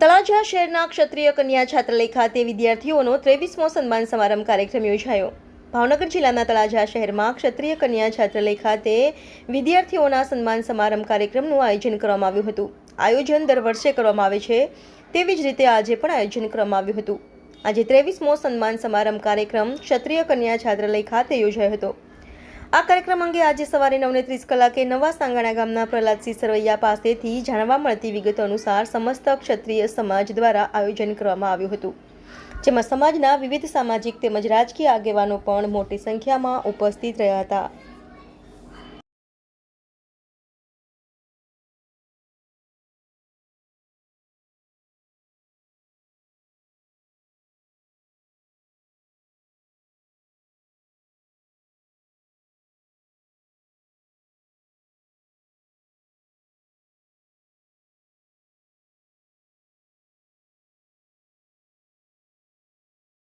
તળાજા શહેરના ક્ષત્રિય કન્યા છાત્રાલય ખાતે વિદ્યાર્થીઓનો ત્રેવીસમો સન્માન સમારંભ કાર્યક્રમ યોજાયો. ભાવનગર જિલ્લાના તળાજા શહેરમાં ક્ષત્રિય કન્યા છાત્રાલય ખાતે વિદ્યાર્થીઓના સન્માન સમારંભ કાર્યક્રમનું આયોજન કરવામાં આવ્યું હતું. આયોજન દર વર્ષે કરવામાં આવે છે, તેવી જ રીતે આજે પણ આયોજન કરવામાં આવ્યું હતું. આજે ત્રેવીસમો સન્માન સમારંભ કાર્યક્રમ ક્ષત્રિય કન્યા છાત્રાલય ખાતે યોજાયો હતો. આ કાર્યક્રમ અંગે આજે સવારે નવને ત્રીસ કલાકે નવા સાંગાણા ગામના પ્રહલાદસિંહ સરવૈયા પાસેથી જાણવા મળતી વિગતો અનુસાર સમસ્ત ક્ષત્રિય સમાજ દ્વારા આયોજન કરવામાં આવ્યું હતું. જેમાં સમાજના વિવિધ સામાજિક તેમજ રાજકીય આગેવાનો પણ મોટી સંખ્યામાં ઉપસ્થિત રહ્યા હતા.